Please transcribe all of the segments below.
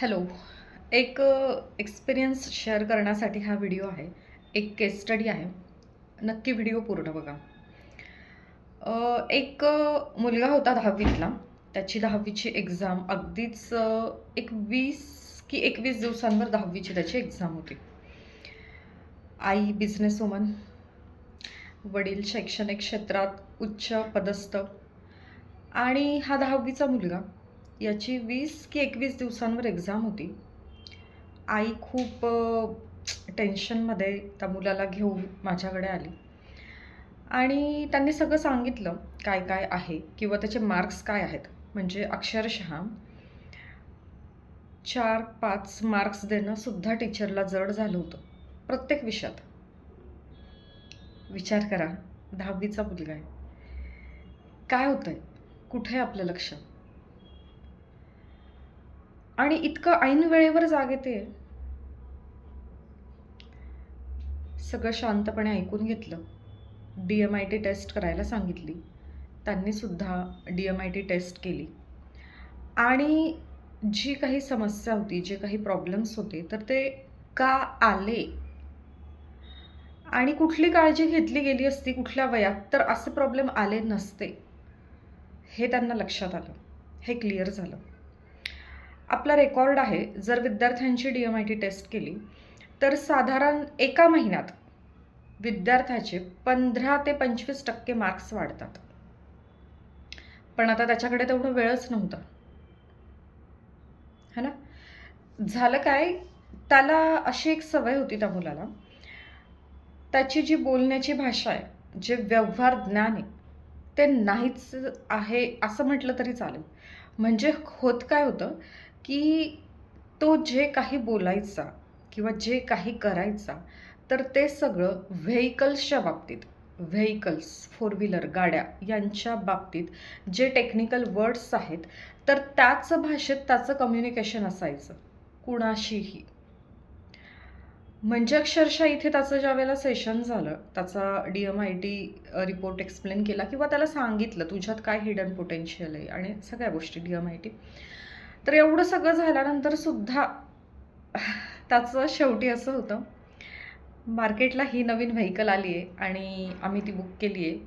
Hello. एक experience share करण्यासाठी हा व्हिडिओ आहे. एक केस स्टडी आहे. नक्की व्हिडिओ पूर्ण बघा. एक मुलगा होता दहावीतला. त्याची दहावीची एक्झाम अगदीच एक वीस की एकवीस दिवसांवर दहावीची त्याची एक्झाम होती. आई बिझनेस वुमन वडील शैक्षणिक क्षेत्रात उच्च पदस्थ. आणि हा दहावीचा मुलगा याची वीस की एकवीस दिवसांवर एक्झाम होती. आई खूप टेन्शनमध्ये त्या मुलाला घेऊन माझ्याकडे आली. आणि त्यांनी सगळं सांगितलं काय काय आहे किंवा त्याचे मार्क्स काय आहेत. म्हणजे अक्षरशः चार पाच मार्क्स देणं सुद्धा टीचरला जड झालं होतं. प्रत्येक विषयात. विचार करा दहावीचा मुलगा आहे. काय होतंय? कुठे आहे आपलं लक्ष? आणि इतकं ऐन वेळेवर जाग येते. सगळं शांतपणे ऐकून घेतलं. D M I T test करायला सांगितली. त्यांनी सुद्धा D M I T test केली. आणि जी काही समस्या होती जे काही प्रॉब्लेम्स होते तर ते का आले? आणि कुठली काळजी घेतली गेली असती कुठल्या वयात तर असे प्रॉब्लेम आले नसते. हे त्यांना लक्षात आलं. हे क्लिअर झालं. आपला रेकॉर्ड आहे जर विद्यार्थ्यांची D M I T test केली तर साधारण एका महिन्यात विद्यार्थ्याचे पंधरा ते पंचवीस टक्के मार्क्स वाढतात. पण आता त्याच्याकडे तेवढा वेळच नव्हता. है ना? झालं काय? त्याला अशी एक सवय होती त्या मुलाला. त्याची जी बोलण्याची भाषा आहे जे व्यवहार ज्ञान आहे ते नाहीच आहे असं म्हटलं तरी चालेल. म्हणजे होत काय होतं की तो जे काही बोलायचा किंवा जे काही करायचा तर ते सगळं व्हेकल्सच्या बाबतीत व्हेकल्स फोर व्हीलर गाड्या यांच्या बाबतीत जे टेक्निकल वर्ड्स आहेत तर त्याच भाषेत त्याचं कम्युनिकेशन असायचं कुणाशीही. म्हणजे अक्षरशः इथे त्याचं ज्या वेळेला सेशन झालं त्याचा D M I T report explain केला किंवा त्याला सांगितलं तुझ्यात काय हिडन पोटेन्शियल आहे आणि सगळ्या गोष्टी डी एम आय टी तर एवढं सगळं झाल्यानंतर सुद्धा त्याचं शेवटी असं होतं मार्केटला ही नवीन व्हेकल आली आहे आणि आम्ही ती बुक केली आहे.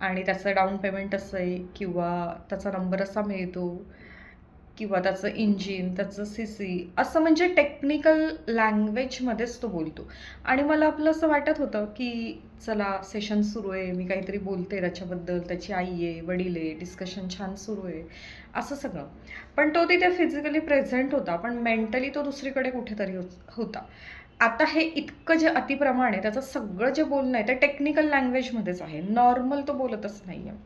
आणि त्याचं डाऊन पेमेंट असं आहे किंवा त्याचा नंबर असा मिळतो. किंवा त्याचं इंजिन त्याचं सी सी असं म्हणजे टेक्निकल लँग्वेजमध्येच तो बोलतो. आणि मला आपलं असं वाटत होतं की चला सेशन सुरू आहे मी काहीतरी बोलते त्याच्याबद्दल त्याची आई आहे वडील आहे डिस्कशन छान सुरू आहे असं सगळं. पण तो तिथे फिजिकली प्रेझेंट होता पण मेंटली तो दुसरीकडे कुठेतरी होत- होता. आता हे इतकं जे अतिप्रमाण आहे त्याचं सगळं जे बोलणं आहे ते टेक्निकल लँग्वेजमध्येच आहे. नॉर्मल तो बोलतच नाही आहे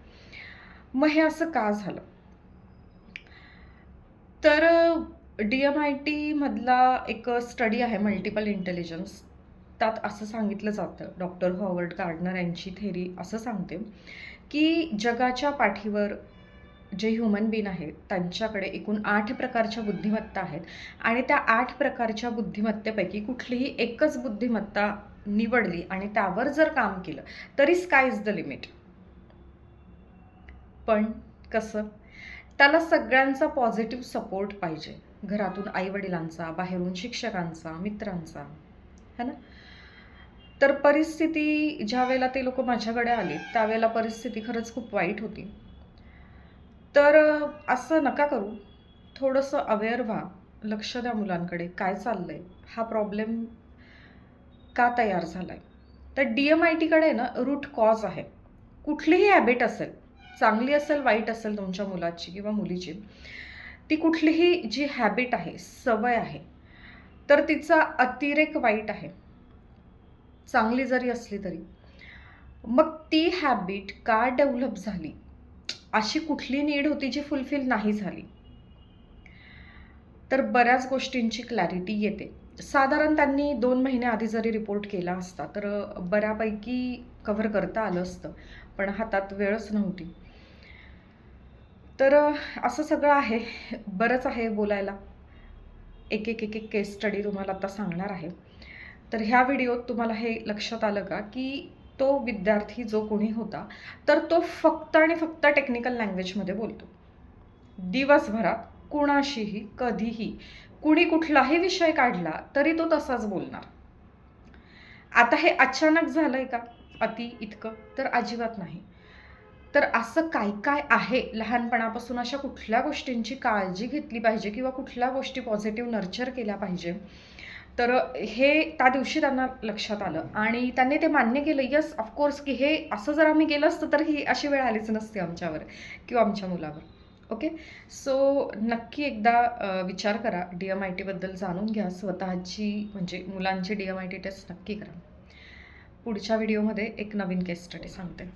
मग हे असं का झालं? तर डी एम आय टीमधला एक स्टडी आहे मल्टिपल इंटेलिजन्स. त्यात असं सांगितलं जातं डॉक्टर हॉवर्ड गार्डनर यांची थेरी असं सांगते की जगाच्या पाठीवर जे ह्युमन बीन आहेत त्यांच्याकडे एकूण आठ प्रकारच्या बुद्धिमत्ता आहेत आणि त्या आठ प्रकारच्या बुद्धिमत्तेपैकी कुठलीही एकच बुद्धिमत्ता निवडली आणि त्यावर जर काम केलं तरी स्काय इज द लिमिट पण कसं? त्याला सगळ्यांचा पॉझिटिव्ह सपोर्ट पाहिजे. घरातून आईवडिलांचा बाहेरून शिक्षकांचा मित्रांचा. है ना? तर परिस्थिती ज्या वेळेला ते लोक माझ्याकडे आले त्यावेळेला परिस्थिती खरंच खूप वाईट होती. तर असं नका करू. थोडंसं अवेअर व्हा. लक्ष द्या मुलांकडे. काय चाललंय? हा प्रॉब्लेम का तयार झालाय? तर डी एम आय टीकडे ना रूट कॉज आहे. कुठलीही हॅबिट असेल चांगली असेल वाईट असेल तुमच्या मुलाची किंवा मुलीची ती कुठलीही जी हॅबिट आहे सवय आहे तर तिचा अतिरेक वाईट आहे. चांगली जरी असली तरी. मग ती हॅबिट का डेव्हलप झाली? अशी कुठली नीड होती जी फुलफिल नाही झाली? तर बऱ्याच गोष्टींची क्लॅरिटी येते. साधारण त्यांनी दोन महिन्याआधी जरी रिपोर्ट केला असता तर बऱ्यापैकी कव्हर करता आलं असतं पण हातात वेळच नव्हती. तर असं सगळं आहे. बरंच आहे बोलायला. एक एक एक एक केस स्टडी तुम्हाला आता सांगणार आहे. तर ह्या व्हिडिओत तुम्हाला हे लक्षात आलं का की तो विद्यार्थी जो कोणी होता तर तो फक्त आणि फक्त टेक्निकल लँग्वेजमध्ये बोलतो. दिवसभरात कुणाशीही कधीही कुणी कुठलाही विषय काढला तरी तो तसाच बोलणार. आता हे अचानक झालंय का? अति इतकं तर अजिबात नाही. तर असं काय काय आहे? लहानपणापासून अशा कुठल्या गोष्टींची काळजी घेतली पाहिजे किंवा कुठल्या गोष्टी पॉझिटिव्ह नर्चर केल्या पाहिजे? तर हे त्या दिवशी त्यांना लक्षात आलं आणि त्यांनी ते मान्य केलं यस ऑफकोर्स की हे असं जर आम्ही गेलं असतं तर ही अशी वेळ आलीच नसते आमच्यावर किंवा आमच्या मुलावर. ओके सो नक्की एकदा विचार करा. डी एम आय टीबद्दल जाणून घ्या. स्वतःची म्हणजे मुलांची D M I T test नक्की करा. पुढच्या व्हिडिओमध्ये एक नवीन केस स्टडी सांगते.